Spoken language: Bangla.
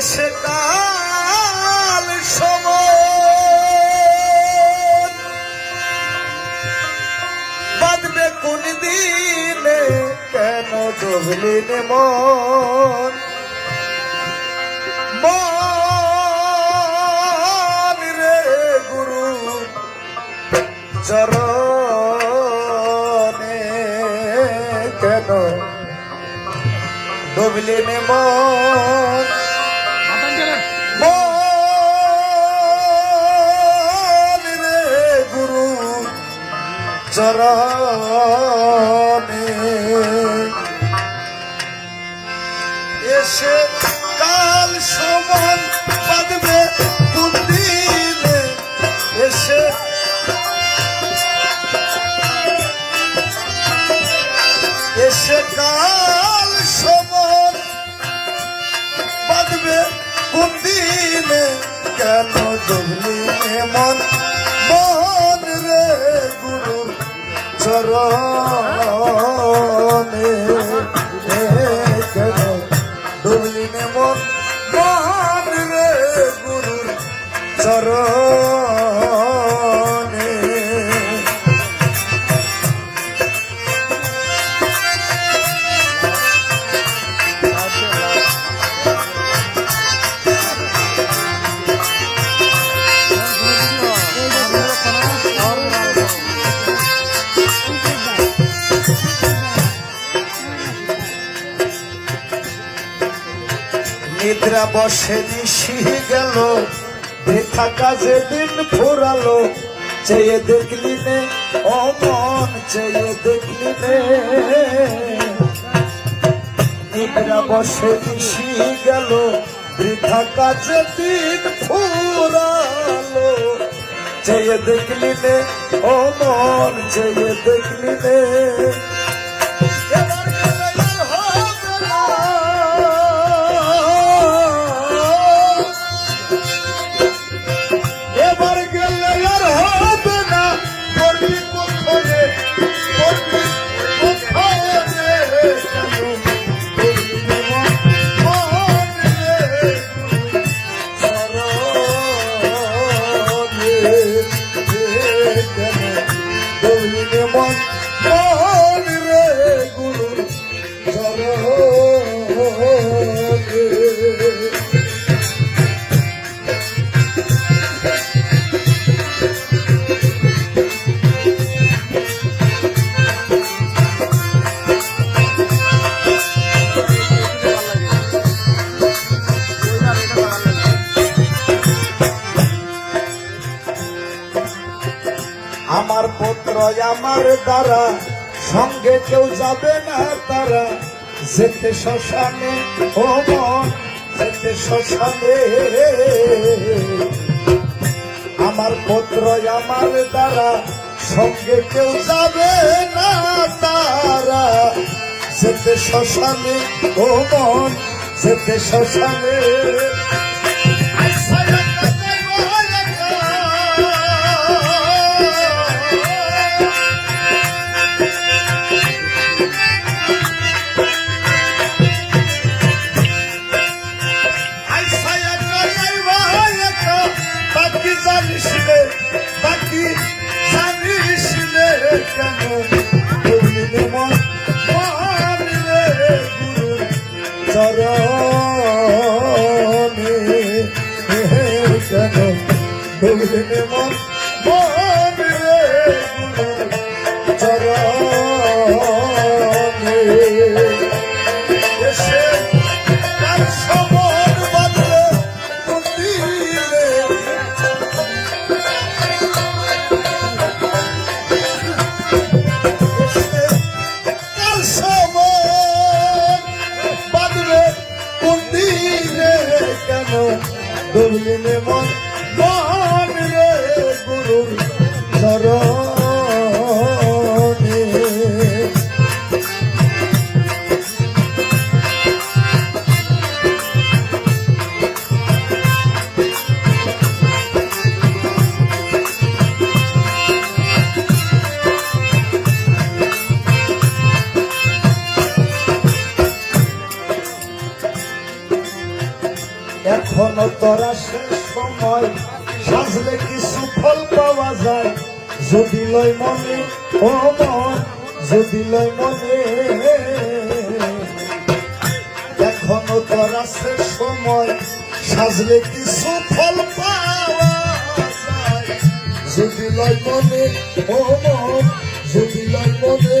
এসে কাল সময়। বাঁধবে কোন দিনে কেন ডুবলি নে মন রে গুরু, চরণে কেন? ডুবলি নে মন। চরণে। এসে কাল সমান বাঁধবে কোন দিনে এসে এসে কাল সমান বাঁধবে কোন দিনে কেন মন মন চরণে নিদ্রা বসে নিশি গেল। বৃথা কাজে দিন ফুরালো। চেয়ে দেখলি নে, অমন চেয়ে দেখলি নে। নিদ্রা বসে নিশি গেল। বৃথা কাজে দিন ফুরালো। চেয়ে দেখলি নে, অমন চেয়ে দেখলি নে। পুত্র আমার দ্বারা সঙ্গে কেউ যাবে না তারা। যেতে শ্মশানে, ও মন, যেতে শ্মশানে। আমার পুত্র, আমার দ্বারা সঙ্গে কেউ যাবে না তারা। যেতে শ্মশানে, ও মন, যেতে শ্মশানে। বাকি জানিস রে কেন বলিলে মন? মন রে গুরু চরণে কেন বলিলে মন মন? কুটিরে কেন ডুবলিনে মন ধরা শেষ সময় সাজলে কিছু ফল পাওয়া যায়। যদি লয় মনে, ও মন, যদি লয় মনে। এখনও ধরা শেষ সময় সাজলে কিছু ফল পাওয়া যায়। যদি লয় মনে, ও মন, যদি লয় মনে।